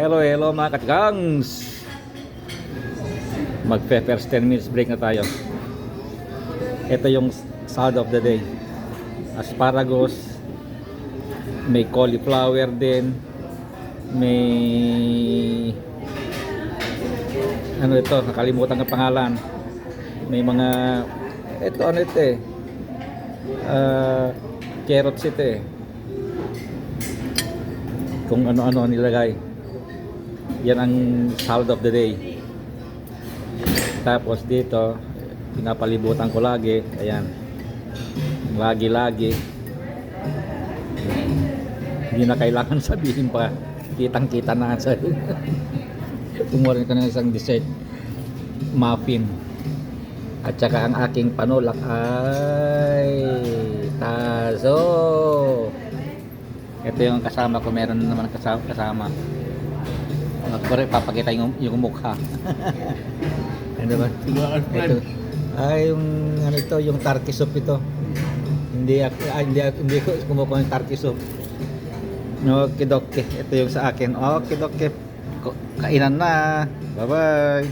Hello, hello mga katgangs! Magpe first 10 minutes break na tayo. Ito yung salad of the day. Asparagus, may cauliflower din, may ano ito, nakalimutan ang pangalan. May mga ito ano ito eh. Ah, carrots ito eh. Kung ano-ano nilagay. Yan ang salad of the day. Tapos dito, pinapalibutan ko lagi. Ayan. Lagi-lagi. Hindi na kailangan sabihin pa. Kitang-kita na sa Tumurin ko ng isang dessert. Muffin. At saka ang aking panulak ay tazo. Ito yung kasama ko. Meron naman kasama. kasama. Magkore, papakita yung, yung mukha. ano ba? Ito. Ay, yung ano ito, yung turkey soup ito. Hindi ako, ah, hindi, ako- hindi ko kumukuha ng turkey soup. Okay, doke. Ito yung sa akin. Okay, doke. Kainan na. Bye-bye.